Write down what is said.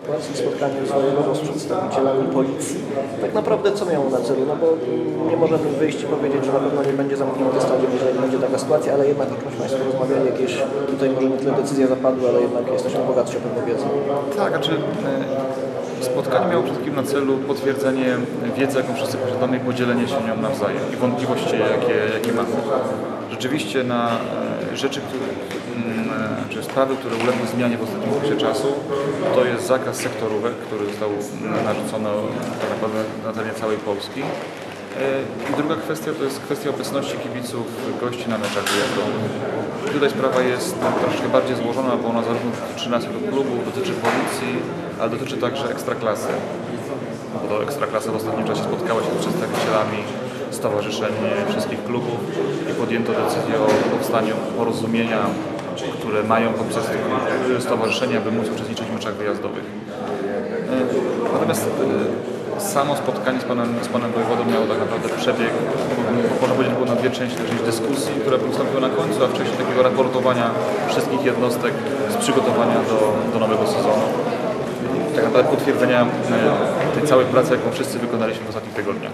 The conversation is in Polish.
sytuacji spotkanie zwojego z przedstawicielami policji. Tak naprawdę co miało na celu? No bo nie możemy wyjść i powiedzieć, że na pewno nie będzie zamknięty stadion, jeżeli będzie taka sytuacja, ale jednak jak Państwo rozmawiali, jakieś tutaj może nie tyle decyzje zapadły, ale jednak jesteśmy bogatsi o pewną wiedzę. Tak, znaczy e, spotkanie miało przede wszystkim na celu potwierdzenie wiedzy, jaką wszyscy posiadamy i podzielenie się nią nawzajem i wątpliwości, jakie, jakie mamy. Rzeczywiście na e, rzeczy, które, czy sprawy, które uległy zmianie w ostatnim okresie czasu, to jest zakaz sektorówek, który został narzucony tak na terenie całej Polski. E, I druga kwestia to jest kwestia obecności kibiców, gości na meczach wyjazdowych. Tutaj sprawa jest troszkę bardziej złożona, bo ona zarówno dotyczy naszego klubu, dotyczy policji, ale dotyczy także ekstraklasy. Bo to ekstraklasa w ostatnim czasie spotkała się z przedstawicielami stowarzyszeń wszystkich klubów i podjęto decyzję o powstaniu porozumienia, które mają poprzez stowarzyszenia, aby móc uczestniczyć w meczach wyjazdowych. E, Natomiast e, samo spotkanie z panem, z panem wojewodą miało tak naprawdę przebieg, można powiedzieć, było na dwie części, część dyskusji, która wystąpiła na końcu, a wcześniej takiego raportowania wszystkich jednostek z przygotowania do, do nowego sezonu. Tak naprawdę potwierdzenia e, tej całej pracy, jaką wszyscy wykonaliśmy w ostatnich tygodniach.